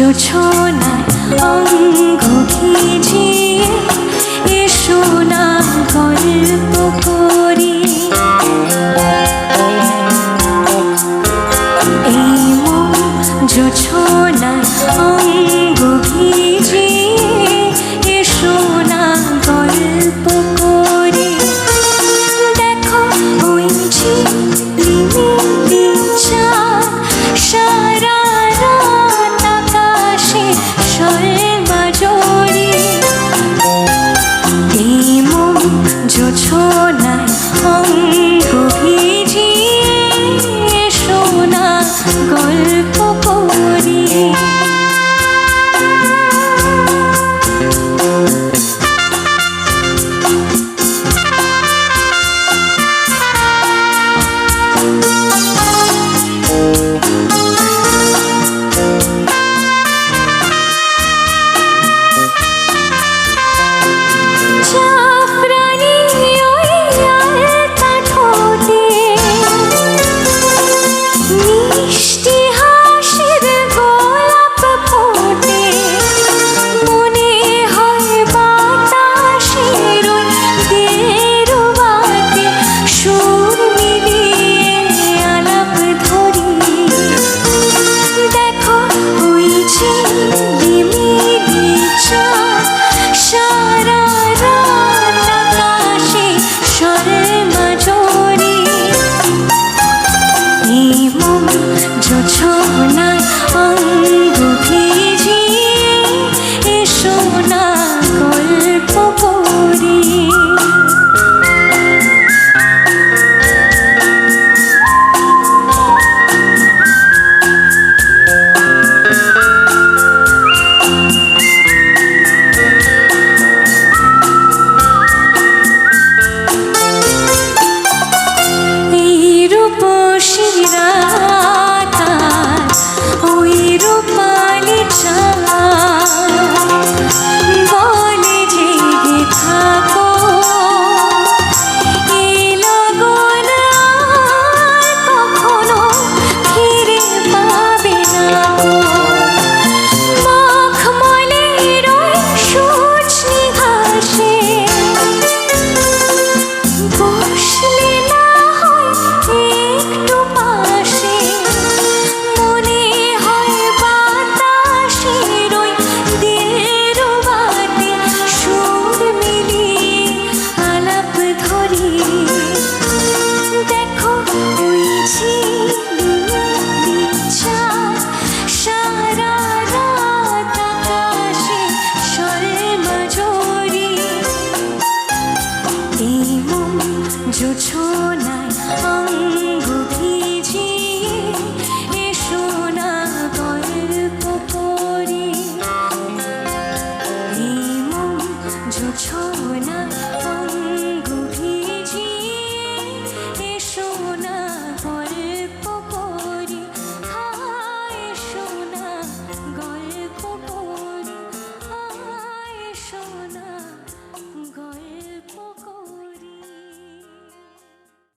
জোছনায় অঙ্গ ঘিঝিয়ে এসো না গল্প করি এই মন জোছনায় সোনায় অঙ্গ ভিজিয়ে সোনা গল্প করিয়ে 就冲我那。করি দেখো ওই ঝিলি সারা রাত আকাশে শর্মাঝরি এই মন জোছনায়